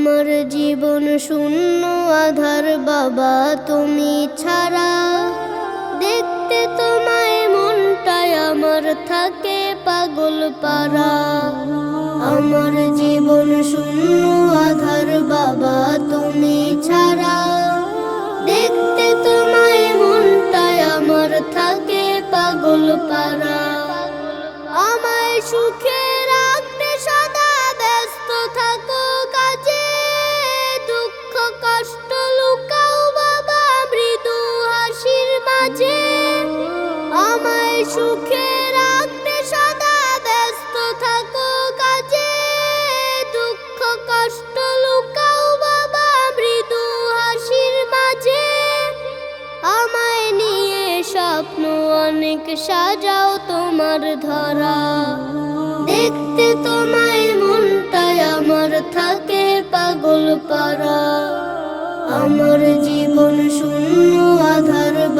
আমার জীবন শূন্য আধার বাবা, তুমি ছাড়া। দেখতে তোমায় মনটায় আমার থাকে পাগল পারা আমার জীবন শূন্য আধার বাবা, তুমি ছাড়া। দেখতে তোমায় মনটায় আমার থাকে পাগল পারা আমায় সুখে দুঃখ, কষ্ট বাবা, মৃদু হাসির মাঝে। আমায় নিয়ে স্বপ্ন অনেক সাজাও তোমার ধরা। দেখতে তোমায় মনটায় আমার থাকে পাগল পারা। আমার জীবন শূন্য, আধার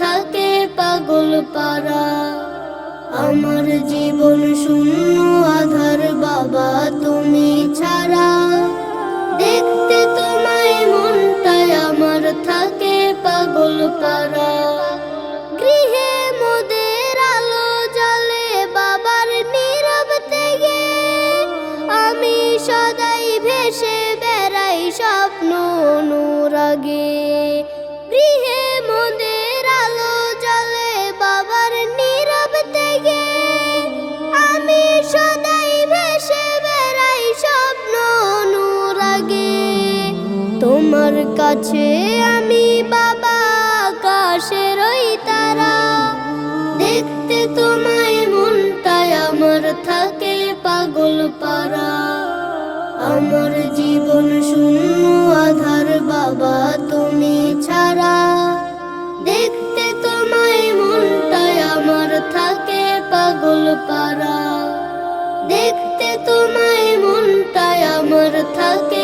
থাকে পাগল পারা আমার জীবন শূন্য, আধার বাবা তুমি ছাড়া। দেখতে তোমায় মনটায় আমার থাকে পাগল পারা আলো জ্বলে বাবার আমি সদাই ভেসে বেড়াই স্বপ্ন অনুরাগে। তোমার কাছে আমি বাবা আকাশের ওই তারা। দেখতে তোমায় মনটায় আমার থাকে পাগল পারা। আমার জীবন শূন্য, আধার বাবা তুমি ছাড়া। দেখতে তোমায় মনটায় আমার থাকে পাগল পারা। দেখতে তোমায় মনটায় আমার থাকে